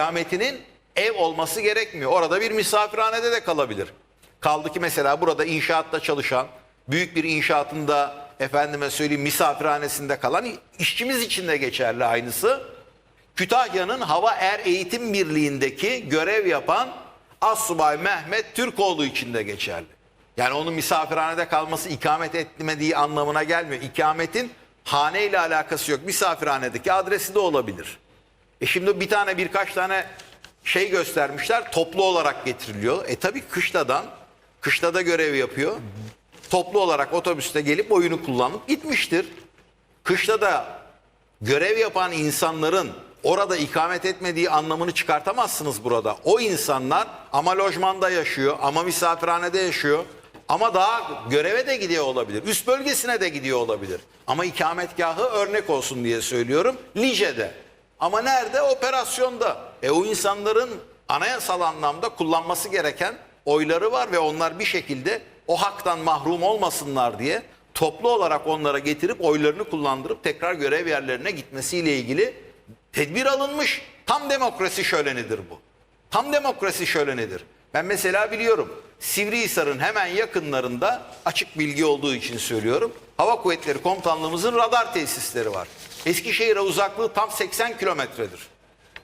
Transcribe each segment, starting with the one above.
ikametinin ev olması gerekmiyor. Orada bir misafirhanede de kalabilir. Kaldı ki mesela burada inşaatta çalışan, büyük bir inşaatında efendime söyleyeyim misafirhanesinde kalan işçimiz için de geçerli aynısı. Kütahya'nın Hava Er Eğitim Birliği'ndeki görev yapan Assubay Mehmet Türkoğlu için de geçerli. Yani onun misafirhanede kalması ikamet etmediği anlamına gelmiyor. İkametin hane ile alakası yok. Misafirhanedeki adresi de olabilir. E şimdi bir tane birkaç tane şey göstermişler toplu olarak getiriliyor. E tabi kışladan, kışlada görev yapıyor. Toplu olarak otobüste gelip oyunu kullanıp gitmiştir. Kışta da görev yapan insanların orada ikamet etmediği anlamını çıkartamazsınız burada. O insanlar ama lojmanda yaşıyor, ama misafirhanede yaşıyor, ama daha göreve de gidiyor olabilir. Üst bölgesine de gidiyor olabilir. Ama ikametgahı örnek olsun diye söylüyorum. Lice'de. Ama nerede? Operasyonda. E o insanların anayasal anlamda kullanması gereken oyları var ve onlar bir şekilde o haktan mahrum olmasınlar diye toplu olarak onlara getirip oylarını kullandırıp tekrar görev yerlerine gitmesiyle ilgili tedbir alınmış. Tam demokrasi şölenidir bu. Tam demokrasi şölenidir. Ben mesela biliyorum Sivrihisar'ın hemen yakınlarında açık bilgi olduğu için söylüyorum. Hava Kuvvetleri Komutanlığımızın radar tesisleri var. Eskişehir'e uzaklığı tam 80 kilometredir.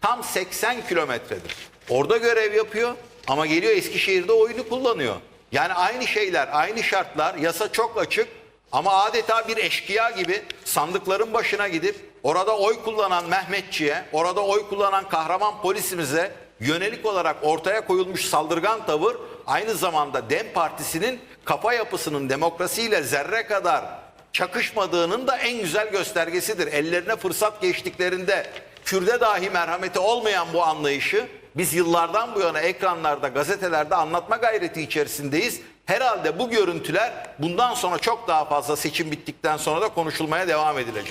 Tam 80 kilometredir. Orada görev yapıyor ama geliyor Eskişehir'de oyunu kullanıyor. Yani aynı şeyler, aynı şartlar, yasa çok açık ama adeta bir eşkıya gibi sandıkların başına gidip orada oy kullanan Mehmetçiye, orada oy kullanan kahraman polisimize yönelik olarak ortaya koyulmuş saldırgan tavır aynı zamanda DEM Partisi'nin kafa yapısının demokrasiyle zerre kadar çakışmadığının da en güzel göstergesidir. Ellerine fırsat geçtiklerinde Kürde dahi merhameti olmayan bu anlayışı biz yıllardan bu yana ekranlarda, gazetelerde anlatma gayreti içerisindeyiz. Herhalde bu görüntüler bundan sonra çok daha fazla seçim bittikten sonra da konuşulmaya devam edilecek.